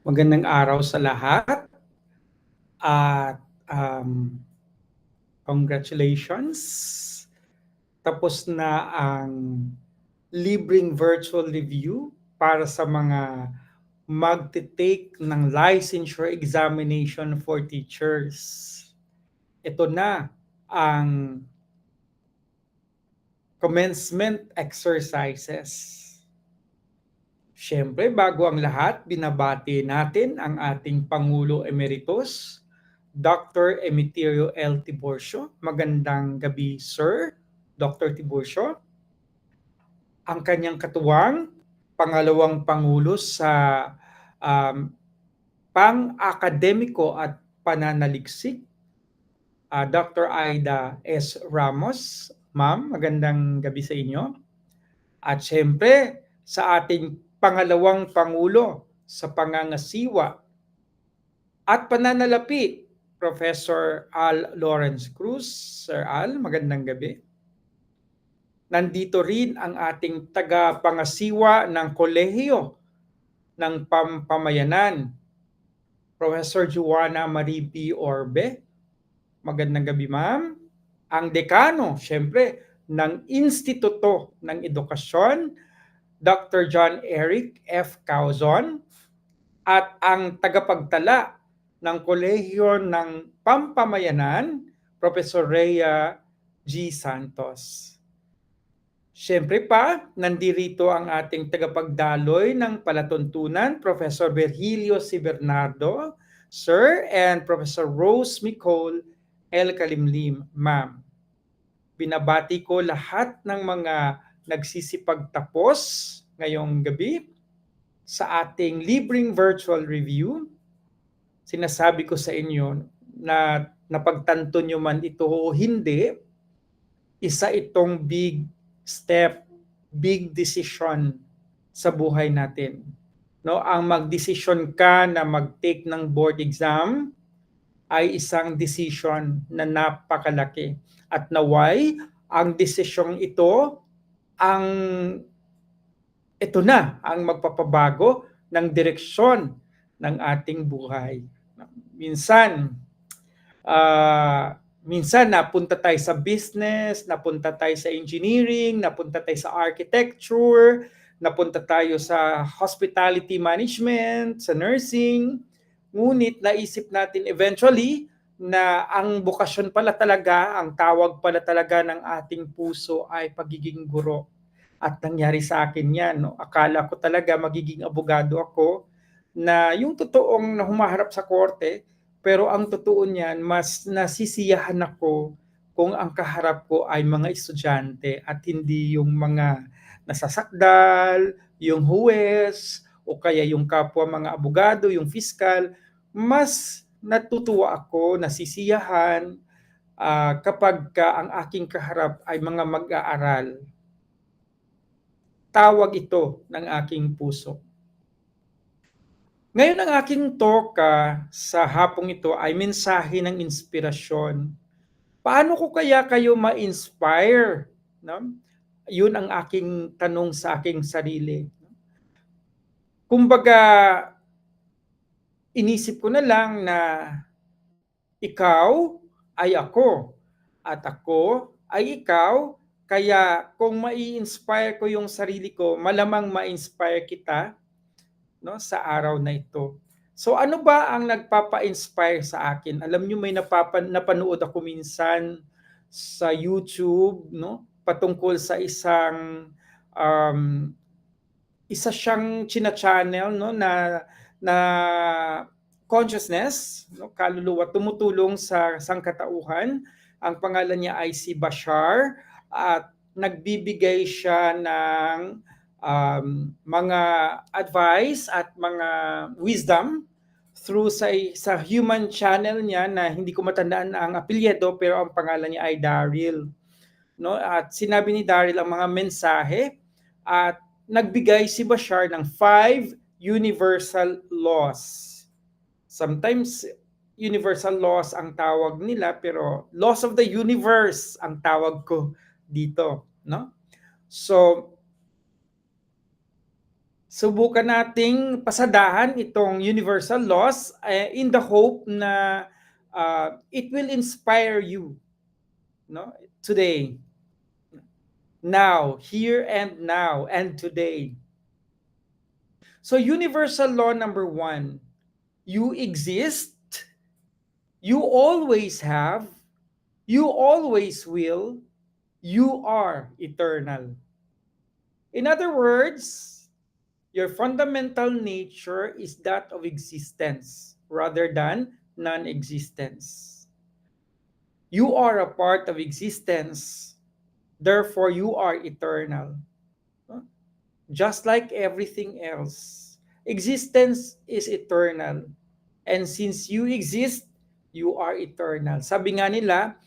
Magandang araw sa lahat at um, congratulations. Tapos na ang libreng virtual review para sa mga magte-take ng licensure examination for teachers. Ito na ang commencement exercises. Siyempre, bago ang lahat, binabati natin ang ating Pangulo Emeritus, Dr. Emiterio L. Tiburcio. Magandang gabi, Sir, Dr. Tiburcio. Ang kanyang katuwang, pangalawang Pangulo sa um, pang-akademiko at pananaliksik, uh, Dr. Aida S. Ramos. Ma'am, magandang gabi sa inyo. At siyempre, sa ating pangalawang pangulo sa pangangasiwa at pananalapi, Professor Al Lawrence Cruz. Sir Al, magandang gabi. Nandito rin ang ating taga-pangasiwa ng kolehiyo ng pampamayanan, Professor Juana Marie P. Orbe. Magandang gabi, ma'am. Ang dekano, syempre, ng Instituto ng Edukasyon Dr. John Eric F. Cauzon at ang tagapagtala ng Kolehiyo ng Pampamayanan, Professor Rhea G. Santos. Siyempre pa, nandirito ang ating tagapagdaloy ng palatuntunan, Professor Virgilio C. Bernardo, Sir, and Professor Rose Nicole L. Kalimlim, Ma'am. Binabati ko lahat ng mga nagsisipagtapos ngayong gabi sa ating libreng virtual review. Sinasabi ko sa inyo na napagtanto nyo man ito o hindi, isa itong big step, big decision sa buhay natin. No, ang magdesisyon ka na mag-take ng board exam ay isang decision na napakalaki. At naway, ang desisyong ito ang ito na ang magpapabago ng direksyon ng ating buhay. Minsan, uh, minsan napunta tayo sa business, napunta tayo sa engineering, napunta tayo sa architecture, napunta tayo sa hospitality management, sa nursing. Ngunit naisip natin eventually na ang bukasyon pala talaga, ang tawag pala talaga ng ating puso ay pagiging guro. At nangyari sa akin yan. No? Akala ko talaga magiging abogado ako na yung totoong na humaharap sa korte, pero ang totoo niyan, mas nasisiyahan ako kung ang kaharap ko ay mga estudyante at hindi yung mga nasasakdal, yung huwes, o kaya yung kapwa mga abogado, yung fiscal, mas natutuwa ako, nasisiyahan uh, kapag ka ang aking kaharap ay mga mag-aaral. Tawag ito ng aking puso. Ngayon ang aking toka sa hapong ito ay mensahe ng inspirasyon. Paano ko kaya kayo ma-inspire? No? Yun ang aking tanong sa aking sarili. Kumbaga, inisip ko na lang na ikaw ay ako at ako ay ikaw. Kaya kung mai-inspire ko yung sarili ko, malamang ma-inspire kita no, sa araw na ito. So ano ba ang nagpapa-inspire sa akin? Alam niyo may napapan napanood ako minsan sa YouTube no patungkol sa isang um, isa siyang china-channel no na na consciousness, no, kaluluwa, tumutulong sa sangkatauhan. Ang pangalan niya ay si Bashar at nagbibigay siya ng um, mga advice at mga wisdom through sa, sa human channel niya na hindi ko matandaan ang apelyido pero ang pangalan niya ay Daryl. No? At sinabi ni Daryl ang mga mensahe at nagbigay si Bashar ng five universal laws. Sometimes universal laws ang tawag nila pero laws of the universe ang tawag ko dito, no? So subukan nating pasadahan itong universal laws eh, in the hope na uh, it will inspire you no today now here and now and today so universal law number one you exist you always have you always will you are eternal in other words your fundamental nature is that of existence rather than non-existence. You are a part of existence, therefore you are eternal. Just like everything else, existence is eternal. And since you exist, you are eternal. Sabi nga nila,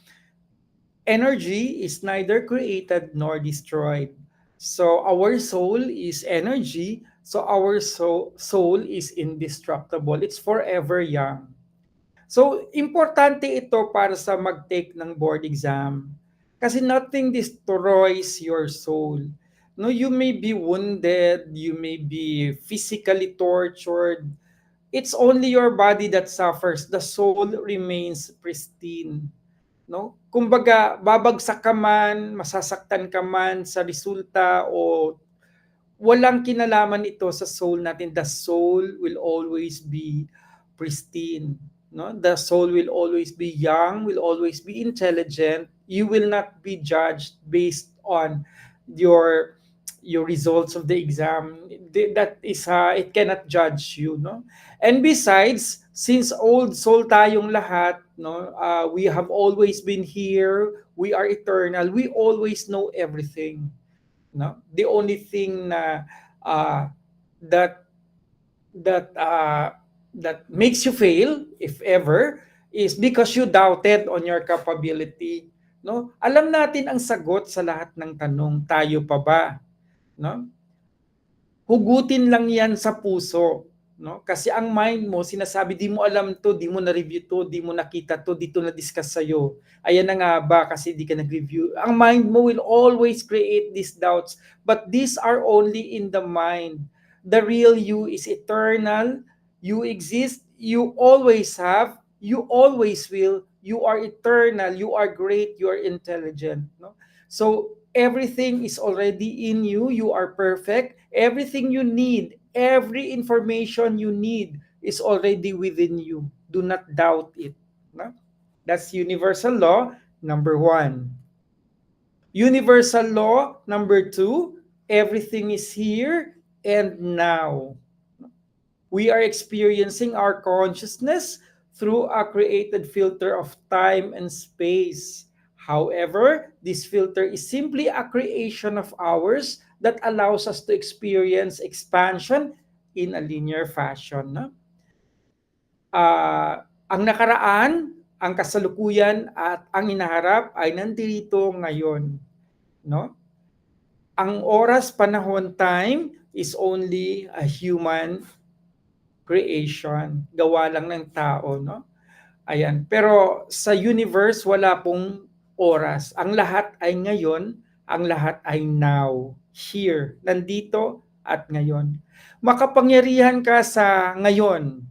energy is neither created nor destroyed. So our soul is energy So our soul, soul is indestructible. It's forever young. So importante ito para sa mag-take ng board exam. Kasi nothing destroys your soul. No, you may be wounded, you may be physically tortured. It's only your body that suffers. The soul remains pristine. No? Kumbaga, babagsak ka man, masasaktan ka man sa resulta o walang kinalaman ito sa soul natin. The soul will always be pristine. No? The soul will always be young, will always be intelligent. You will not be judged based on your your results of the exam that is uh, it cannot judge you no? And besides since old soul tayong lahat no uh, we have always been here we are eternal we always know everything no? The only thing na uh, that that uh, that makes you fail if ever is because you doubted on your capability no? Alam natin ang sagot sa lahat ng tanong tayo pa ba no? Hugutin lang yan sa puso no? Kasi ang mind mo sinasabi di mo alam to di mo na review to di mo nakita to dito na discuss sa iyo ayan na nga ba kasi di ka nag-review. Ang mind mo will always create these doubts but these are only in the mind. The real you is eternal. You exist you always have you always will. You are eternal you are great you are intelligent no? So everything is already in you you are perfect everything you need every information you need is already within you. Do not doubt it. No? That's universal law number one. Universal law number two, everything is here and now. We are experiencing our consciousness through a created filter of time and space. However, this filter is simply a creation of ours that allows us to experience expansion in a linear fashion. No? Uh, ang nakaraan, ang kasalukuyan at ang inaharap ay nandito ngayon. No? Ang oras, panahon, time is only a human creation. Gawa lang ng tao. No? Ayan. Pero sa universe, wala pong oras. Ang lahat ay ngayon, ang lahat ay now here, nandito at ngayon. Makapangyarihan ka sa ngayon,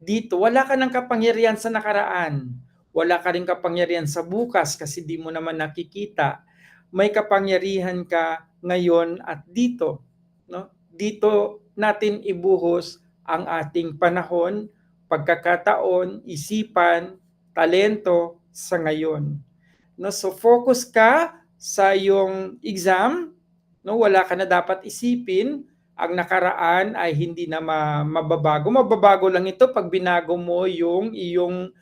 dito. Wala ka ng kapangyarihan sa nakaraan. Wala ka rin kapangyarihan sa bukas kasi di mo naman nakikita. May kapangyarihan ka ngayon at dito. No? Dito natin ibuhos ang ating panahon, pagkakataon, isipan, talento sa ngayon. No, so focus ka sa iyong exam, no? Wala ka na dapat isipin. Ang nakaraan ay hindi na mababago. Mababago lang ito pag binago mo yung iyong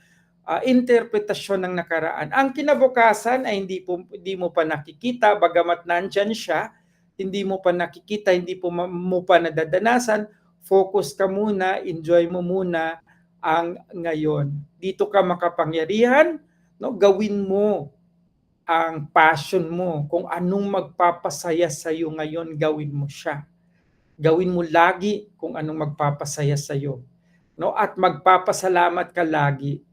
uh, interpretasyon ng nakaraan. Ang kinabukasan ay hindi po hindi mo pa nakikita. Bagamat nandiyan siya hindi mo pa nakikita hindi po mo pa nadadanasan. Focus ka muna enjoy mo muna ang ngayon. Dito ka makapangyarihan no? Gawin mo ang passion mo, kung anong magpapasaya sa iyo ngayon, gawin mo siya. Gawin mo lagi kung anong magpapasaya sa iyo. No? At magpapasalamat ka lagi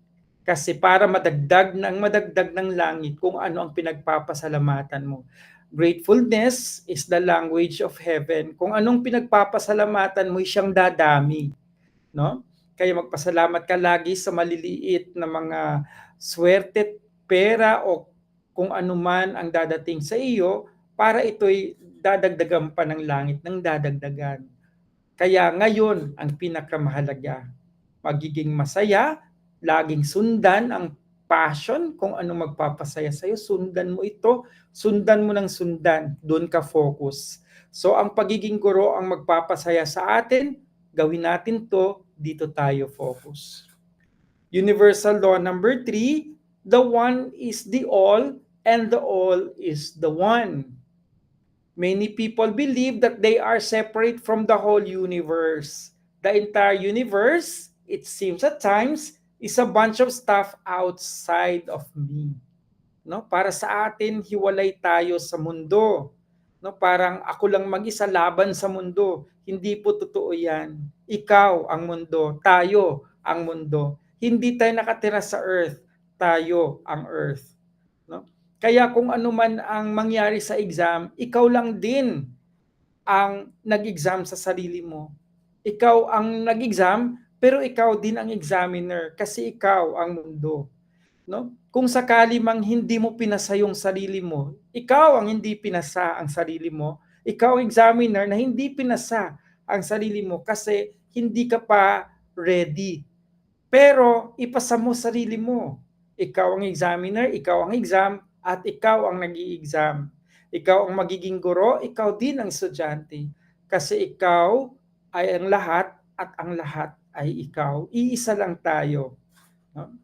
kasi para madagdag ng madagdag ng langit kung ano ang pinagpapasalamatan mo. Gratefulness is the language of heaven. Kung anong pinagpapasalamatan mo, siyang dadami, no? Kaya magpasalamat ka lagi sa maliliit na mga swerte, pera o kung ano man ang dadating sa iyo para ito'y dadagdagan pa ng langit ng dadagdagan. Kaya ngayon ang pinakamahalaga, magiging masaya, laging sundan ang passion, kung ano magpapasaya sa'yo, sundan mo ito, sundan mo ng sundan, doon ka focus. So ang pagiging guro ang magpapasaya sa atin, gawin natin to, dito tayo focus. Universal law number three, the one is the all and the all is the one. Many people believe that they are separate from the whole universe. The entire universe, it seems at times, is a bunch of stuff outside of me. No? Para sa atin, hiwalay tayo sa mundo. No? Parang ako lang mag-isa laban sa mundo. Hindi po totoo yan. Ikaw ang mundo, tayo ang mundo. Hindi tayo nakatira sa earth, tayo ang earth. Kaya kung ano man ang mangyari sa exam, ikaw lang din ang nag-exam sa sarili mo. Ikaw ang nag-exam, pero ikaw din ang examiner kasi ikaw ang mundo. No? Kung sakali mang hindi mo pinasa yung sarili mo, ikaw ang hindi pinasa ang sarili mo, ikaw ang examiner na hindi pinasa ang sarili mo kasi hindi ka pa ready. Pero ipasa mo sarili mo. Ikaw ang examiner, ikaw ang exam, at ikaw ang nag exam Ikaw ang magiging guro, ikaw din ang estudyante. Kasi ikaw ay ang lahat at ang lahat ay ikaw. Iisa lang tayo. No?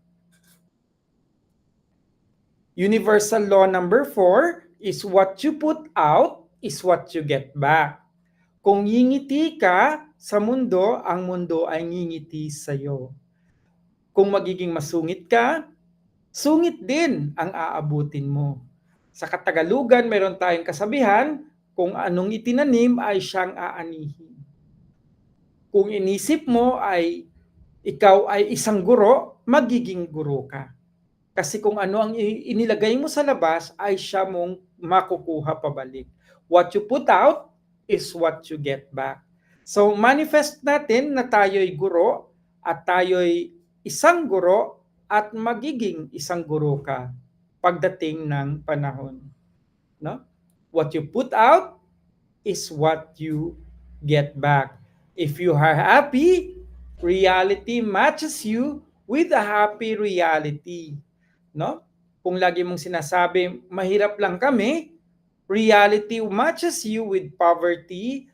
Universal law number four is what you put out is what you get back. Kung ngingiti ka sa mundo, ang mundo ay ngingiti sa iyo. Kung magiging masungit ka, sungit din ang aabutin mo. Sa Katagalugan, meron tayong kasabihan, kung anong itinanim ay siyang aanihin. Kung inisip mo ay ikaw ay isang guro, magiging guro ka. Kasi kung ano ang inilagay mo sa labas ay siya mong makukuha pabalik. What you put out is what you get back. So manifest natin na tayo'y guro at tayo'y isang guro at magiging isang guro ka pagdating ng panahon. No? What you put out is what you get back. If you are happy, reality matches you with a happy reality. No? Kung lagi mong sinasabi, mahirap lang kami, reality matches you with poverty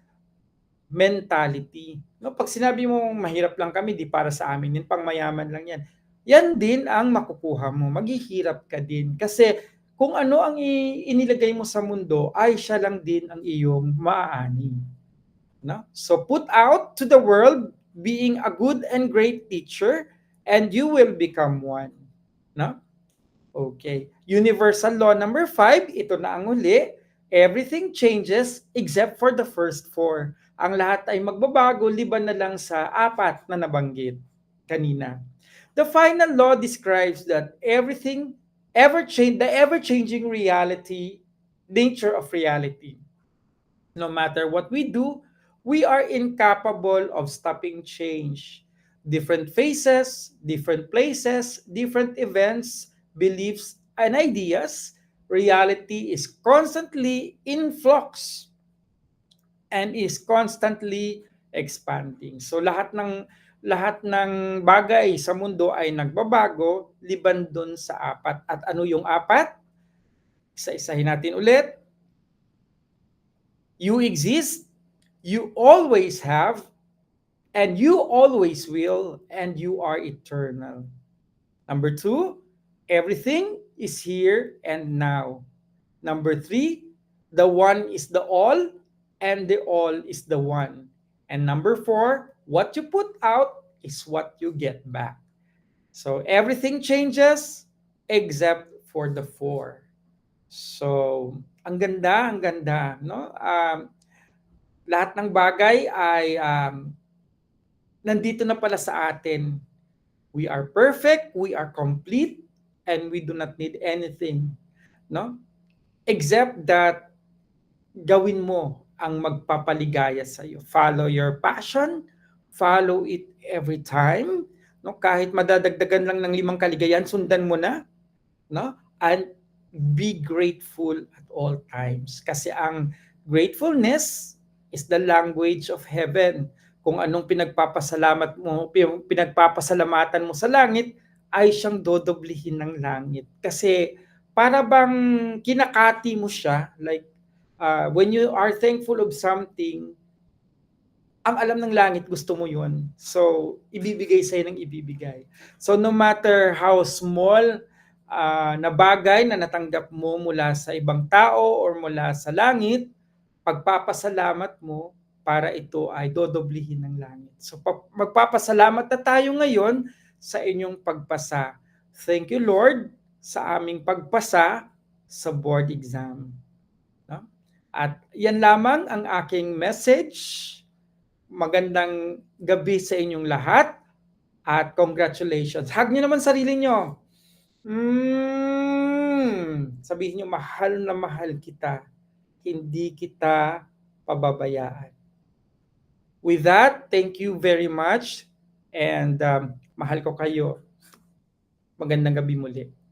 mentality. No, pag sinabi mo mahirap lang kami, di para sa amin, yun pang mayaman lang yan yan din ang makukuha mo. Maghihirap ka din. Kasi kung ano ang inilagay mo sa mundo, ay siya lang din ang iyong maaani. No? So put out to the world being a good and great teacher and you will become one. No? Okay. Universal law number five, ito na ang uli. Everything changes except for the first four. Ang lahat ay magbabago, liban na lang sa apat na nabanggit kanina. The final law describes that everything ever change the ever-changing reality, nature of reality. No matter what we do, we are incapable of stopping change. Different faces, different places, different events, beliefs, and ideas, reality is constantly in flux and is constantly expanding. So lahat ng lahat ng bagay sa mundo ay nagbabago liban dun sa apat. At ano yung apat? Isa-isahin natin ulit. You exist, you always have, and you always will, and you are eternal. Number two, everything is here and now. Number three, the one is the all, and the all is the one. And number four, what you put out is what you get back. So everything changes except for the four. So, ang ganda, ang ganda, no? Um, lahat ng bagay ay um, nandito na pala sa atin. We are perfect, we are complete, and we do not need anything, no? Except that gawin mo ang magpapaligaya sa'yo. Follow your passion, follow it every time, no? Kahit madadagdagan lang ng limang kaligayahan, sundan mo na, no? And be grateful at all times. Kasi ang gratefulness is the language of heaven. Kung anong pinagpapasalamat mo, pin- pinagpapasalamatan mo sa langit, ay siyang dodoblihin ng langit. Kasi para bang kinakati mo siya, like uh, when you are thankful of something, ang alam ng langit gusto mo yun. So, ibibigay sa'yo ng ibibigay. So, no matter how small uh, na bagay na natanggap mo mula sa ibang tao or mula sa langit, pagpapasalamat mo para ito ay dodoblihin ng langit. So, pa- magpapasalamat na tayo ngayon sa inyong pagpasa. Thank you, Lord, sa aming pagpasa sa board exam. No? At yan lamang ang aking message. Magandang gabi sa inyong lahat at congratulations. Hug niyo naman sarili niyo. Mm, sabihin niyo, mahal na mahal kita. Hindi kita pababayaan. With that, thank you very much and um, mahal ko kayo. Magandang gabi muli.